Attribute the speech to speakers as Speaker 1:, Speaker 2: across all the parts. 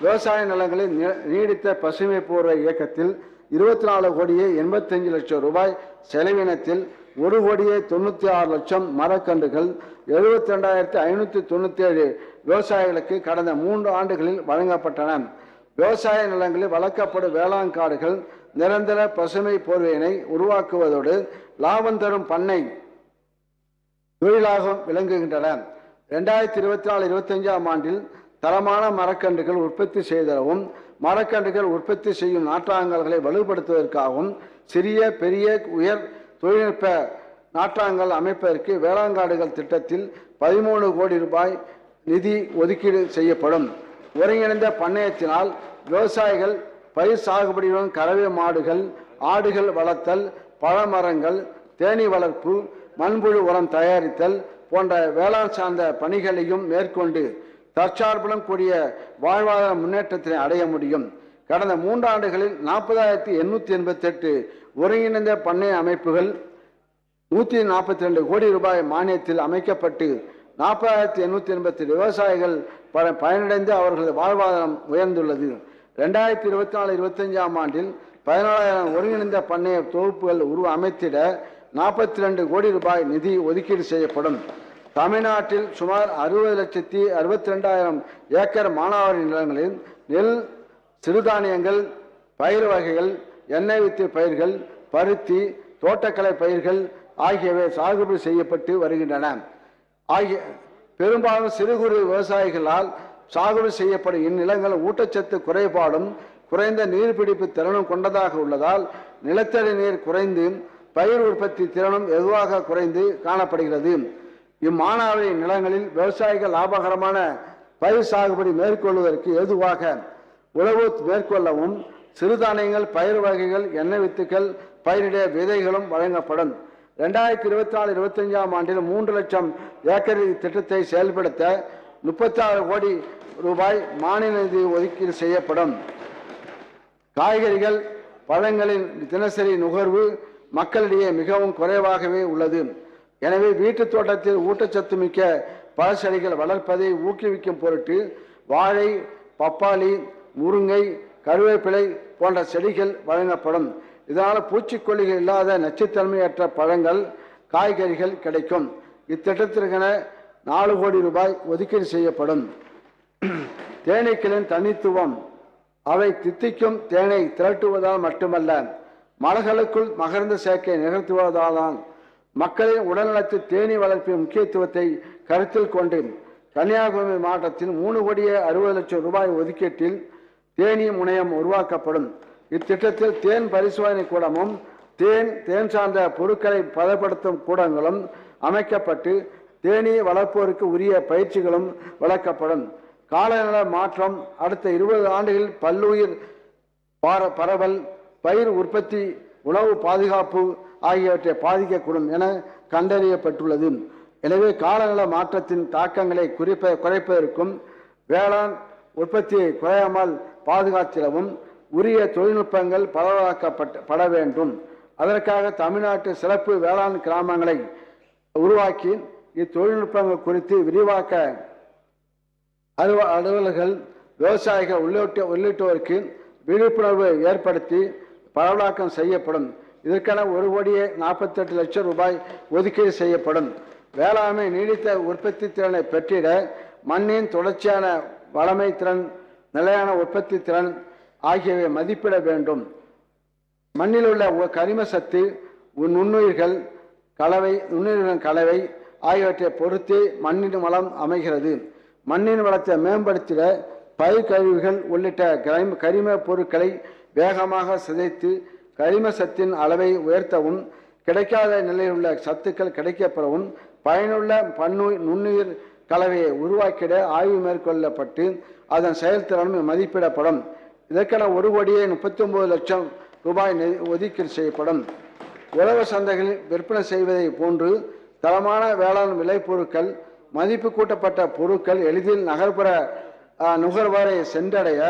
Speaker 1: விவசாய நிலங்களில் நீ- நீடித்த பசுமை பூர்வ இயக்கத்தில் இருபத்தி நாலு கோடியே எண்பத்தஞ்சு லட்சம் ரூபாய் செலவினத்தில் ஒரு கோடியே தொண்ணூற்றி ஆறு லட்சம் மரக்கன்றுகள் எழுபத்தி ரெண்டாயிரத்தி ஐநூற்றி தொண்ணூற்றி ஏழு விவசாயிகளுக்கு கடந்த மூன்று ஆண்டுகளில் வழங்கப்பட்டன. விவசாய நிலங்களில் வளர்க்கப்படும் வேளாண் காடுகள் நிரந்தர பசுமை போர்வையினை உருவாக்குவதோடு லாபம் தரும் பண்ணை தொழிலாக விளங்குகின்றன. ரெண்டாயிரத்தி இருபத்தி நாலு இருபத்தஞ்சாம் ஆண்டில் தரமான மரக்கன்றுகள் உற்பத்தி செய்தலவும் மரக்கன்றுகள் உற்பத்தி செய்யும் நாற்றாங்கல்களை வலுப்படுத்துவதற்காகவும் சிறிய பெரிய உயர் தொழில்நுட்ப நாற்றாங்கல் அமைப்பதற்கு வேளாங்காடுகள் திட்டத்தில் பதிமூணு கோடி ரூபாய் நிதி ஒதுக்கீடு செய்யப்படும். ஒருங்கிணைந்த பண்ணையத்தினால் விவசாயிகள் பயிர் சாகுபடியுடன் கறவை மாடுகள் ஆடுகள் வளர்த்தல் பழமரங்கள் தேனீ வளர்ப்பு மண்புழு உரம் தயாரித்தல் போன்ற வேளாண் சார்ந்த பணிகளையும் மேற்கொண்டு தற்சார்புடன் கூடிய வாழ்வாதார முன்னேற்றத்தினை அடைய முடியும். கடந்த மூன்றாண்டுகளில் நாற்பதாயிரத்தி எண்ணூற்றி எண்பத்தெட்டு ஒருங்கிணைந்த பண்ணை அமைப்புகள் நூற்றி நாற்பத்தி ரெண்டு கோடி ரூபாய் மானியத்தில் அமைக்கப்பட்டு நாற்பதாயிரத்தி எண்ணூற்றி எண்பத்தி விவசாயிகள் பல பயனடைந்து அவர்களது வாழ்வாதாரம் உயர்ந்துள்ளது. ரெண்டாயிரத்தி இருபத்தி நாலு இருபத்தஞ்சாம் ஆண்டில் பதினாலாயிரம் ஒருங்கிணைந்த பண்ணைய தொகுப்புகள் உருவ அமைத்திட நாற்பத்தி ரெண்டு கோடி ரூபாய் நிதி ஒதுக்கீடு செய்யப்படும். தமிழ்நாட்டில் சுமார் அறுபது லட்சத்தி அறுபத்தி ரெண்டாயிரம் ஏக்கர் மானாவாரி நிலங்களில் நெல் சிறுதானியங்கள் பயிர் வகைகள் எண்ணெய் வித்து பயிர்கள் பருத்தி தோட்டக்கலை பயிர்கள் ஆகியவை சாகுபடி செய்யப்பட்டு வருகின்றன. ஆகிய பெரும்பாலும் சிறு குறு விவசாயிகளால் சாகுபடி செய்யப்படும் இந்நிலங்கள் ஊட்டச்சத்து குறைபாடும் குறைந்த நீர்பிடிப்பு திறனும் கொண்டதாக உள்ளதால் நிலத்தடி நீர் குறைந்து பயிர் உற்பத்தி திறனும் வெகுவாக குறைந்து காணப்படுகிறது. இம்மானாவரி நிலங்களில் விவசாயிகள் லாபகரமான பயிர் சாகுபடி மேற்கொள்வதற்கு ஏதுவாக உழவு மேற்கொள்ளவும் சிறுதானியங்கள் பயிர் வகைகள் எண்ணெய் வித்துக்கள் பயிரிட விதைகளும் வழங்கப்படும். ரெண்டாயிரத்தி இருபத்தி நாலு இருபத்தஞ்சாம் ஆண்டில் மூன்று லட்சம் ஏக்கர் திட்டத்தை செயல்படுத்த முப்பத்தாறு கோடி ரூபாய் மானிய நிதி ஒதுக்கீடு செய்யப்படும். காய்கறிகள் பழங்களின் தினசரி நுகர்வு மக்களிடையே மிகவும் குறைவாகவே உள்ளது. எனவே வீட்டுத் தோட்டத்தில் ஊட்டச்சத்து மிக்க பழ செடிகள் வளர்ப்பதை ஊக்குவிக்கும் பொருட்டு வாழை பப்பாளி முருங்கை கருவேப்பிலை போன்ற செடிகள் வழங்கப்படும். இதனால் பூச்சிக்கொல்லிகள் இல்லாத நச்சுத்தன்மையற்ற பழங்கள் காய்கறிகள் கிடைக்கும். இத்திட்டத்திற்கென நாலு கோடி ரூபாய் ஒதுக்கீடு செய்யப்படும். தேனீக்களின் தனித்துவம். அவை தித்திக்கும் தேனை திரட்டுவதால் மட்டுமல்ல மலர்களுக்குள் மகர்ந்த சேர்க்கை நிகழ்த்துவதால்தான் மக்களின் உடல்நலத்தில் தேனீ வளர்ப்பின் முக்கியத்துவத்தை கருத்தில் கொண்டு கன்னியாகுமரி மாவட்டத்தில் மூணு கோடியே அறுபது லட்சம் ரூபாய் ஒதுக்கீட்டில் தேனீ முனையம் உருவாக்கப்படும். இத்திட்டத்தில் தேன் பரிசோதனை கூடமும் தேன் தேன் சார்ந்த பொருட்களை பதப்படுத்தும் கூடங்களும் அமைக்கப்பட்டு தேனீ வளர்ப்போருக்கு உரிய பயிற்சிகளும் வளர்க்கப்படும் காலநில மாற்றம் அடுத்த இருபது ஆண்டுகளில் பல்லுயிர் பரவல் பயிர் உற்பத்தி உணவு பாதுகாப்பு ஆகியவற்றை பாதிக்கக்கூடும் என கண்டறியப்பட்டுள்ளது. எனவே காலநில மாற்றத்தின் தாக்கங்களை குறிப்ப குறைப்பதற்கும் வேளாண் உற்பத்தியை குறையாமல் பாதுகாத்திடவும் உரிய தொழில்நுட்பங்கள் பரவலாக்கப்பட்ட பட வேண்டும். அதற்காக தமிழ்நாட்டு சிறப்பு வேளாண் கிராமங்களை உருவாக்கி இத்தொழில்நுட்பங்கள் குறித்து விரிவாக்க அலுவ அலுவலர்கள் விவசாயிகள் உள்ளிட்ட உள்ளிட்டோருக்கு விழிப்புணர்வு ஏற்படுத்தி பரவலாக்கம் செய்யப்படும். இதற்கென ஒரு கோடியே நாற்பத்தெட்டு லட்சம் ரூபாய் ஒதுக்கீடு செய்யப்படும். வேளாண்மை நீடித்த உற்பத்தி திறனை பெற்றிட மண்ணின் தொடர்ச்சியான வளமை திறன் நிலையான உற்பத்தி திறன் ஆகியவை மதிப்பிட வேண்டும். மண்ணில் உள்ள உ- கரிம சத்து உ- நுண்ணுயிர்கள் கலவை நுண்ணுயிர்களின் கலவை ஆகியவற்றை பொறுத்தே மண்ணின் வளம் அமைகிறது. மண்ணின் வளத்தை மேம்படுத்திட பயிர் கழிவுகள் உள்ளிட்ட கரிம கரிம பொருட்களை வேகமாக சிதைத்து கரிம சத்தின் அளவை உயர்த்தவும் கிடைக்காத நிலையில் உள்ள சத்துக்கள் கிடைக்கப்பெறவும் பயனுள்ள பன்னு நுண்ணுயிர் கலவையை உருவாக்கிட ஆய்வு மேற்கொள்ளப்பட்டு அதன் செயல்திறனும் மதிப்பிடப்படும். இதற்கென ஒரு கோடியே முப்பத்தி ஒன்பது லட்சம் ரூபாய் ஒதுக்கீடு செய்யப்படும். உழவு சந்தைகளில் விற்பனை செய்வதை போன்று தரமான வேளாண் விளைபொருட்கள் மதிப்பு கூட்டப்பட்ட பொருட்கள் எளிதில் நகர்ப்புற நுகர்வோரை சென்றடைய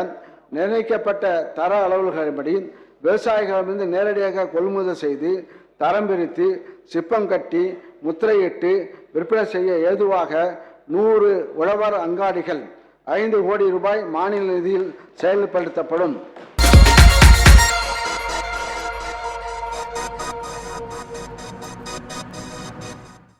Speaker 1: நிர்ணயிக்கப்பட்ட தர அளவுகளின்படி விவசாயிகளிடமிருந்து நேரடியாக கொள்முதல் செய்து தரம் பிரித்து சிப்பம் கட்டி முத்திரையிட்டு விற்பனை செய்ய ஏதுவாக நூறு உழவர் அங்காடிகள் ஐந்து கோடி ரூபாய் மாநில நிதியில் செயல்படுத்தப்படும்.